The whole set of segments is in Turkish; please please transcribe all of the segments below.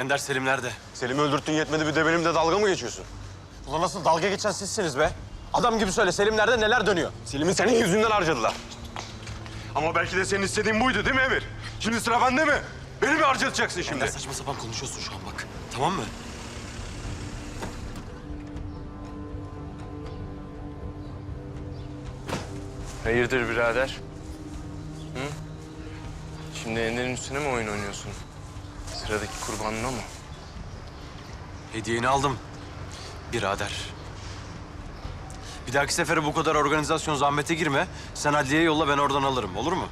Ender Selim nerede? Selim'i öldürttün yetmedi bir de benimle dalga mı geçiyorsun? Ulan nasıl dalga geçen sizsiniz be? Adam gibi söyle Selim nerede neler dönüyor? Selim'i senin yüzünden harcadılar. Ama belki de senin istediğin buydu değil mi Emir? Şimdi sıra bende mi? Beni mi harcatacaksın şimdi? Ender saçma sapan konuşuyorsun şu an bak. Tamam mı? Hayırdır birader? Hı? Şimdi Ender'in üstüne mi oyun oynuyorsun? Sıradaki kurbanına mı? Hediyeni aldım. Birader. Bir dahaki sefere bu kadar organizasyon zahmete girme. Sen adliyeye yolla ben oradan alırım. Olur mu?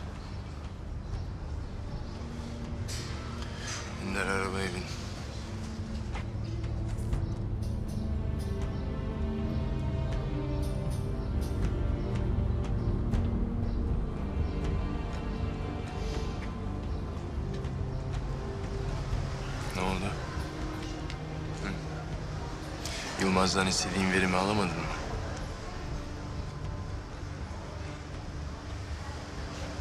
Yılmaz'dan istediğin verimi alamadın mı?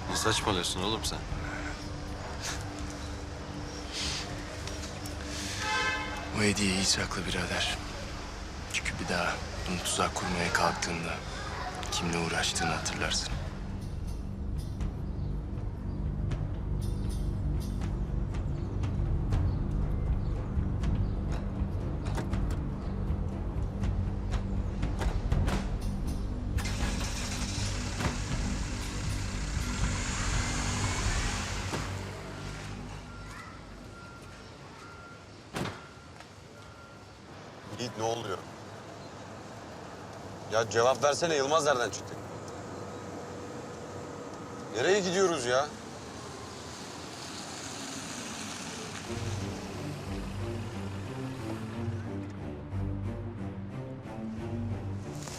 Ne saçmalıyorsun oğlum sen? O hediyeyi iyi sakla birader. Çünkü bir daha bunu tuzak kurmaya kalktığında kimle uğraştığını hatırlarsın. Yiğit ne oluyor? Ya cevap versene Yılmaz nereden çıktı? Nereye gidiyoruz ya?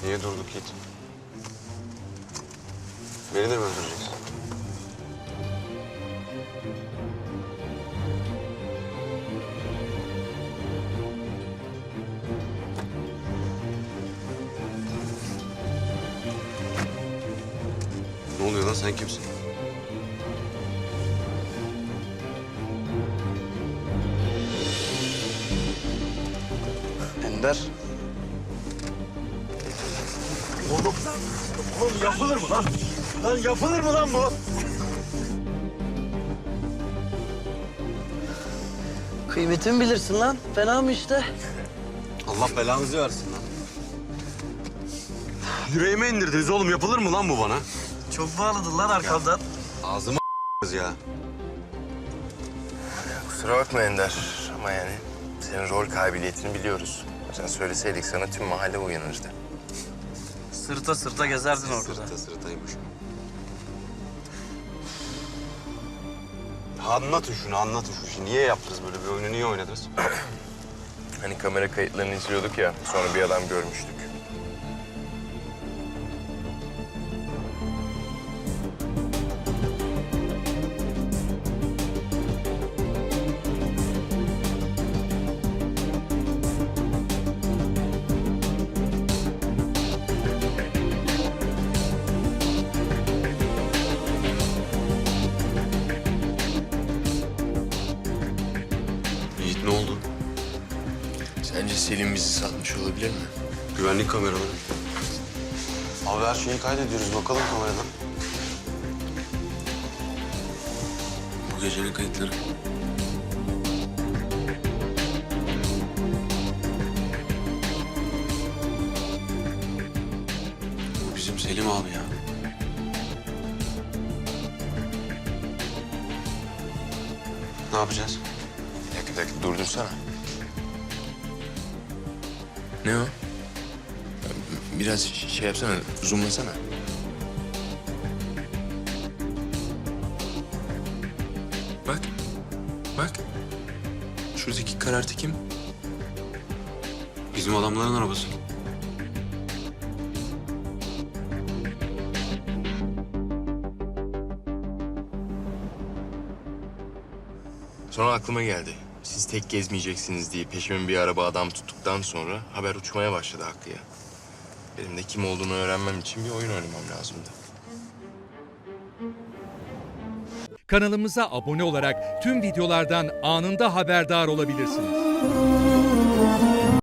Niye durduk Yiğit? Beni de mi öldüreceksin? Lan sen kimsin? Ender. Oğlum yapılır mı lan? Lan yapılır mı lan bu? Kıymetimi bilirsin lan. Fena mı işte? Allah belanızı versin lan. Yüreğime indirdiniz oğlum. Yapılır mı lan bu bana? Çok bağladın lan arkamdan. Ağzıma ya. Kusura bakma Ender ama yani senin rol kabiliyetini biliyoruz. Sen söyleseydik sana tüm mahalle uyanırdı. Sırta sırta gezerdin orada. Sırta sırtaymış. Anlatın şunu, anlatın şu işi. Niye yaptınız böyle bir oyunu, niye oynadınız? Hani kamera kayıtlarını izliyorduk ya, sonra bir adam görmüştük. Sence Selim bizi satmış olabilir mi? Güvenlik kameraları. Abi her şeyi kaydediyoruz. Bakalım kameradan. Bu gecenin kayıtları. Bu bizim Selim abi ya. Ne yapacağız? Bir dakika, bir dakika durdursana. Ne o? Biraz şey yapsana, zoomlasana. Bak, bak. Şuradaki karartı kim? Bizim adamların arabası. Sonra aklıma geldi. Siz tek gezmeyeceksiniz diye peşime bir araba adam tuttuktan sonra haber uçmaya başladı Hakkı'ya. Benim de kim olduğunu öğrenmem için bir oyun oynamam lazımdı. Kanalımıza abone olarak tüm videolardan anında haberdar olabilirsiniz.